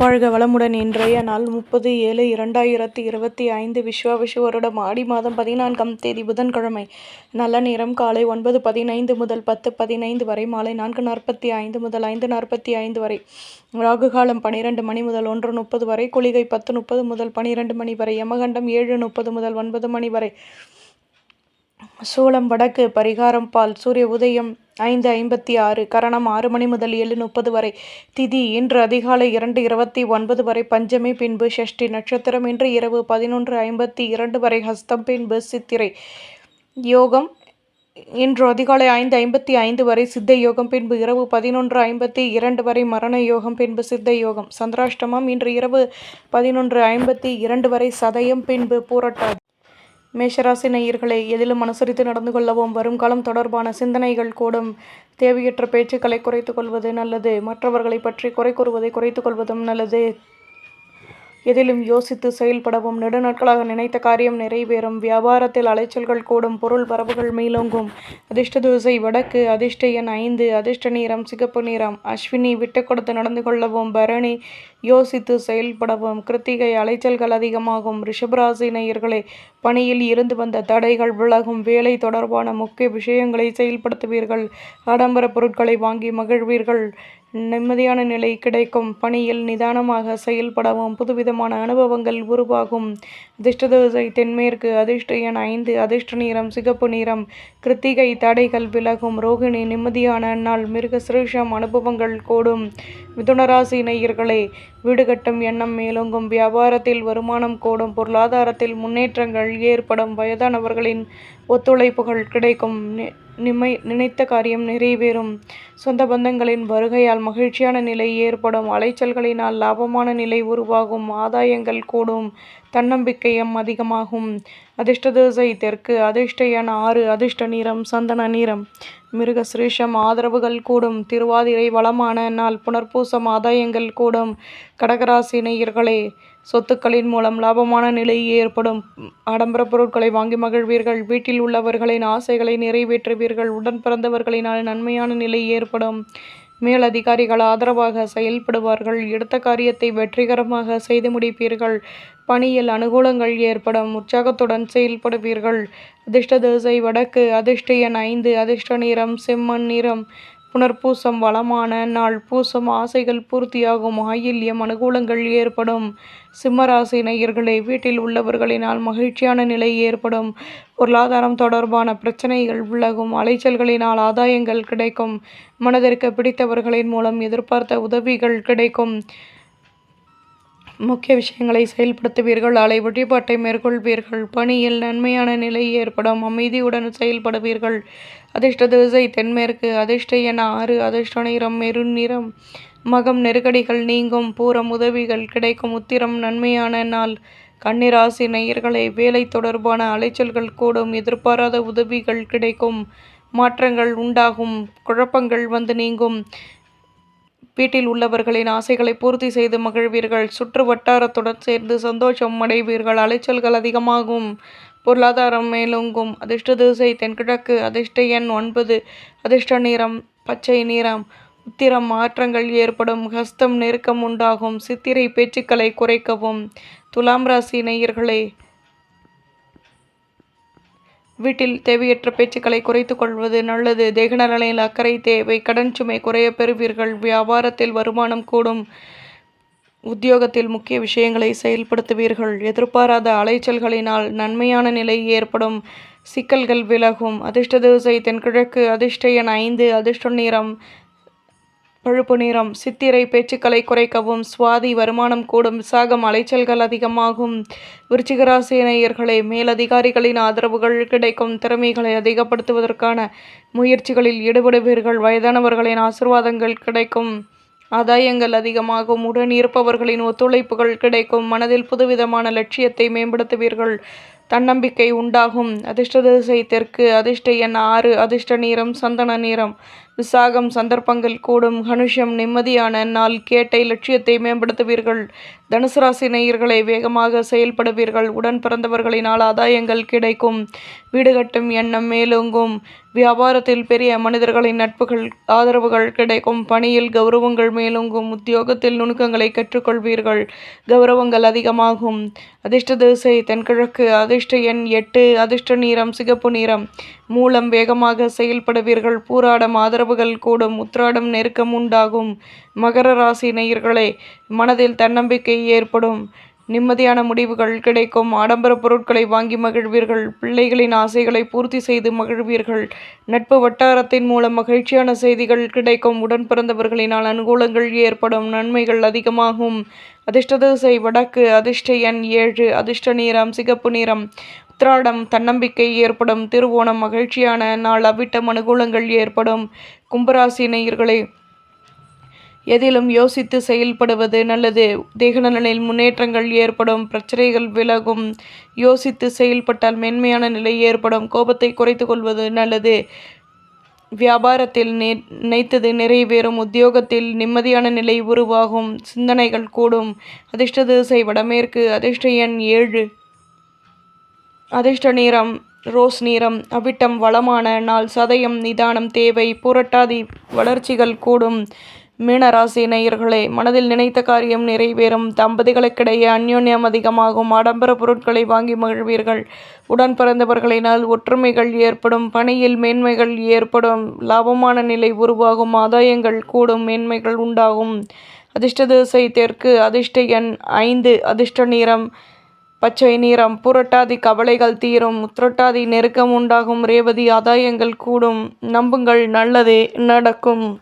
வாழ்க வளமுடன் இன்றைய நாள் முப்பது ஏழு இரண்டாயிரத்தி இருபத்தி ஐந்து விஸ்வாவசு வருடம். ஆடி மாதம் பதினான்காம் தேதி புதன்கிழமை நல்ல நேரம். காலை ஒன்பது பதினைந்து முதல் பத்து பதினைந்து வரை மாலை நான்கு நாற்பத்தி ஐந்து முதல் ஐந்து நாற்பத்தி ஐந்து வரை ராகு காலம் பனிரெண்டு மணி முதல் ஒன்று முப்பது வரை குளிகை பத்து முப்பது முதல் பனிரெண்டு மணி வரை யமகண்டம் ஏழு முப்பது முதல் ஒன்பது மணி வரை சூளம் வடக்கு பரிகாரம் பால் சூரிய உதயம் ஐந்து ஐம்பத்தி ஆறு கரணம் ஆறு மணி முதல் ஏழு முப்பது வரை திதி இன்று அதிகாலை இரண்டு இருபத்தி ஒன்பது வரை பஞ்சமி பின்பு ஷஷ்டி நட்சத்திரம் இன்று இரவு பதினொன்று ஐம்பத்தி இரண்டு வரை ஹஸ்தம் பின்பு சித்திரை யோகம் இன்று அதிகாலை ஐந்து ஐம்பத்தி ஐந்து வரை சித்த யோகம் பின்பு இரவு பதினொன்று ஐம்பத்தி இரண்டு வரை மரண யோகம் பின்பு சித்த யோகம். சந்திராஷ்டமம் இன்று இரவு பதினொன்று ஐம்பத்தி இரண்டு வரை சதயம் பின்பு பூரட்டாது மேஷராசி நேயர்களை எதிலும் அனுசரித்து நடந்து கொள்ளவும் வருங்காலம் தொடர்பான சிந்தனைகள் கூடும். தேவையற்ற பேச்சுக்களை குறைத்துக் கொள்வது நல்லது. மற்றவர்களை பற்றி குறை கூறுவதை குறைத்துக் கொள்வதும் நல்லது. எதிலும் யோசித்து செயல்படவும் நெடுநாட்களாக நினைத்த காரியம் நிறைவேறும். வியாபாரத்தில் அலைச்சல்கள் கூடும். பொருள் வரவுகள் மேலோங்கும். அதிர்ஷ்ட தோசை வடக்கு அதிர்ஷ்ட எண் ஐந்து அதிர்ஷ்ட நிறம் சிகப்பு நிறம். அஸ்வினி விட்டு கொடுத்து நடந்து கொள்ளவும். பரணி யோசித்து செயல்படவும் கிருத்திகை அலைச்சல்கள் அதிகமாகும். ரிஷபராசி நேயர்களே பணியில் இருந்து வந்த தடைகள் விலகும். வேலை தொடர்பான முக்கிய விஷயங்களை செயல்படுத்துவீர்கள். ஆடம்பர பொருட்களை வாங்கி மகிழ்வீர்கள். நிம்மதியான நிலை கிடைக்கும். பணியில் நிதானமாக செயல்படவும் புதுவிதமான அனுபவங்கள் உருவாகும். அதிர்ஷ்ட தென்மேற்கு அதிர்ஷ்ட என ஐந்து அதிர்ஷ்ட நிறம் சிகப்பு நிறம். கிருத்திகை தடைகள் விலகும். ரோகிணி நிம்மதியான நாள் மிருக சிருஷம் அனுபவங்கள் கூடும். மிதுனராசி நேயர்களே வீடு கட்டும் எண்ணம் மேலோங்கும். வியாபாரத்தில் வருமானம் கூடும். பொருளாதாரத்தில் முன்னேற்றங்கள் ஏற்படும். வயதானவர்களின் ஒத்துழைப்புகள் கிடைக்கும். நிமை நினைத்த காரியம் நிறைவேறும். சொந்த பந்தங்களின் வருகையால் மகிழ்ச்சியான நிலை ஏற்படும். அலைச்சல்களினால் லாபமான நிலை உருவாகும். ஆதாயங்கள் கூடும். தன்னம்பிக்கையும் அதிகமாகும். அதிர்ஷ்ட திசை தெற்கு அதிர்ஷ்ட என ஆறு அதிர்ஷ்ட நிறம் சந்தன நிறம். மிருக சிரேஷம் ஆதரவுகள் கூடும். திருவாதிரை வளமான நாள் புனர்பூசம் ஆதாயங்கள் கூடும். கடகராசி நேயர்களே சொத்துக்களின் மூலம் லாபமான நிலை ஏற்படும். ஆடம்பர பொருட்களை வாங்கி மகிழ்வீர்கள். வீட்டில் உள்ளவர்களின் ஆசைகளை நிறைவேற்றுவீர்கள். உடன் பிறந்தவர்களினால் நன்மையான நிலை ஏற்படும். மேலதிகாரிகள் ஆதரவாக செயல்படுவார்கள். எடுத்த காரியத்தை வெற்றிகரமாக செய்து முடிப்பீர்கள். பணியில் அனுகூலங்கள் ஏற்படும். உற்சாகத்துடன் செயல்படுவீர்கள். அதிர்ஷ்ட திசை வடக்கு. அதிர்ஷ்ட எண் ஐந்து. அதிர்ஷ்ட நிறம் செம்மண் நிறம். புனர்பூசம் வளமான நாள் பூசம் ஆசைகள் பூர்த்தியாகும் ஆயில்யம் அனுகூலங்கள் ஏற்படும். சிம்மராசி நேயர்களே வீட்டில் உள்ளவர்களினால் மகிழ்ச்சியான நிலை ஏற்படும். பொருளாதாரம் தொடர்பான பிரச்சனைகள் விலகும் அலைச்சல்களினால் ஆதாயங்கள் கிடைக்கும். மனதிற்கு பிடித்தவர்களின் மூலம் எதிர்பார்த்த உதவிகள் கிடைக்கும். முக்கிய விஷயங்களை செயல்படுத்துவீர்கள் அலை வழிபாட்டை மேற்கொள்வீர்கள் பணியில் நன்மையான நிலை ஏற்படும் அமைதியுடன் செயல்படுவீர்கள். அதிர்ஷ்ட திசை தென்மேற்கு அதிர்ஷ்ட என ஆறு அதிர்ஷ்ட நிறம் மெருண் நிறம் மகம் நெருக்கடிகள் நீங்கும் பூரம் உதவிகள் கிடைக்கும் உத்திரம் நன்மையான நாள். கன்னிராசி நேயர்களை வேலை தொடர்பான அலைச்சல்கள் கூடும் எதிர்பாராத உதவிகள் கிடைக்கும் மாற்றங்கள் உண்டாகும் குழப்பங்கள் வந்து நீங்கும். வீட்டில் உள்ளவர்களின் ஆசைகளை பூர்த்தி செய்து மகிழ்வீர்கள். சுற்று வட்டாரத்துடன் சேர்ந்து சந்தோஷம் அடைவீர்கள். அலைச்சல்கள் அதிகமாகும். பொருளாதாரம் மேலோங்கும். அதிர்ஷ்ட திசை தென்கிழக்கு. அதிர்ஷ்ட எண் ஒன்பது. அதிர்ஷ்ட நிறம் பச்சை நிறம். உத்திரம் மாற்றங்கள் ஏற்படும். ஹஸ்தம் நெருக்கம் உண்டாகும். சித்திரை பேச்சுக்களை குறைக்கவும். துலாம் ராசி நேயர்களே வீட்டில் தேவையற்ற பேச்சுக்களை குறைத்து கொள்வது நல்லது. தேகநலனில் அக்கறை தேவை கடன் சுமை குறைய பெறுவீர்கள். வியாபாரத்தில் வருமானம் கூடும். உத்தியோகத்தில் முக்கிய விஷயங்களை செயல்படுத்துவீர்கள். எதிர்பாராத அலைச்சல்களினால் நன்மையான நிலை ஏற்படும். சிக்கல்கள் விலகும். அதிர்ஷ்ட திசை தென்கிழக்கு அதிர்ஷ்ட எண் ஐந்து அதிர்ஷ்ட நிறம் பழுப்பு நிறம் சித்திரை பேச்சுக்களை குறைக்கவும் சுவாதி வருமானம் கூடும் விசாகம் அலைச்சல்கள் அதிகமாகும். விருச்சிகராசி நேயர்களே மேலதிகாரிகளின் ஆதரவுகள் கிடைக்கும் திறமைகளை அதிகப்படுத்துவதற்கான முயற்சிகளில் ஈடுபடுவீர்கள் வயதானவர்களின் ஆசிர்வாதங்கள் கிடைக்கும் ஆதாயங்கள் அதிகமாகும் உடன் இருப்பவர்களின் ஒத்துழைப்புகள் கிடைக்கும் மனதில் புதுவிதமான லட்சியத்தை மேம்படுத்துவீர்கள் தன்னம்பிக்கை உண்டாகும் அதிர்ஷ்ட திசை தெற்கு அதிர்ஷ்ட எண் ஆறு அதிர்ஷ்ட நீரம் சந்தன நிறம் விசாகம் சந்தர்ப்பங்கள் கூடும் கனுஷம் நிம்மதியான நாள் கேட்டை லட்சியத்தை மேம்படுத்துவீர்கள் தனுசு ராசி நேயர்களை வேகமாக செயல்படுவீர்கள் உடன் பிறந்தவர்களினால் ஆதாயங்கள் கிடைக்கும் வீடு கட்டும் எண்ணம் மேலோங்கும் வியாபாரத்தில் பெரிய மனிதர்களின் நட்புகள் ஆதரவுகள் கிடைக்கும் பணியில் கௌரவங்கள் மேலோங்கும் உத்தியோகத்தில் நுணுக்கங்களை கற்றுக்கொள்வீர்கள் கௌரவங்கள் அதிகமாகும் அதிர்ஷ்ட திசை தென்கிழக்கு அதிர்ஷ்ட எண் எட்டு அதிர்ஷ்ட நீரம் சிகப்பு நிறம் மூலம் வேகமாக செயல்படுவீர்கள். பூராடம் ஆதரவுகள் கூடும் உத்ராடம் நெருக்கம் உண்டாகும். மகர ராசி நேயர்களே மனதில் தன்னம்பிக்கை ஏற்படும். நிம்மதியான முடிவுகள் கிடைக்கும். ஆடம்பர பொருட்களை வாங்கி மகிழ்வீர்கள். பிள்ளைகளின் ஆசைகளை பூர்த்தி செய்து மகிழ்வீர்கள். நட்பு வட்டாரத்தின் மூலம் மகிழ்ச்சியான செய்திகள் கிடைக்கும். உடன் பிறந்தவர்களினால் அனுகூலங்கள் ஏற்படும். நன்மைகள் அதிகமாகும். அதிர்ஷ்ட திசை வடக்கு அதிர்ஷ்ட எண் ஏழு அதிர்ஷ்ட நிறம் சிகப்பு நிறம். உத்திராடம் தன்னம்பிக்கை ஏற்படும் திருவோணம் மகிழ்ச்சியான நாள் அவ்விட்டம் அனுகூலங்கள் ஏற்படும். கும்பராசி நேயர்களே எதிலும் யோசித்து செயல்படுவது நல்லது. தேகநலனில் முன்னேற்றங்கள் ஏற்படும் பிரச்சனைகள் விலகும். யோசித்து செயல்பட்டால் மென்மையான நிலை ஏற்படும். கோபத்தை குறைத்து கொள்வது நல்லது. வியாபாரத்தில் நினைத்தது நிறைவேறும். உத்தியோகத்தில் நிம்மதியான நிலை உருவாகும். சிந்தனைகள் கூடும். அதிர்ஷ்ட திசை வடமேற்கு அதிர்ஷ்ட எண் ஏழு. அதிர்ஷ்ட நேரம் ரோஸ் நிறம் அவிட்டம் வளமான நாள் சதயம் நிதானம் தேவை புரட்டாதி வளர்ச்சிகள் கூடும். மீனராசி நேயர்களே மனதில் நினைத்த காரியம் நிறைவேறும். தம்பதிகளுக்கிடையே அந்யோன்யம் அதிகமாகும். ஆடம்பர பொருட்களை வாங்கி மகிழ்வீர்கள். உடன் பிறந்தவர்களினால் ஒற்றுமைகள் ஏற்படும். பணியில் மேன்மைகள் ஏற்படும். லாபமான நிலை உருவாகும். ஆதாயங்கள் கூடும். மேன்மைகள் உண்டாகும். அதிர்ஷ்ட திசை தெற்கு. அதிர்ஷ்ட எண் ஐந்து. அதிர்ஷ்ட நிறம் பச்சை நிறம் புரட்டாதி கவலைகள் தீரும் உத்திரட்டாதி நெருக்கம் உண்டாகும் ரேவதி ஆதாயங்கள் கூடும் நம்புங்கள் நல்லதே நடக்கும்.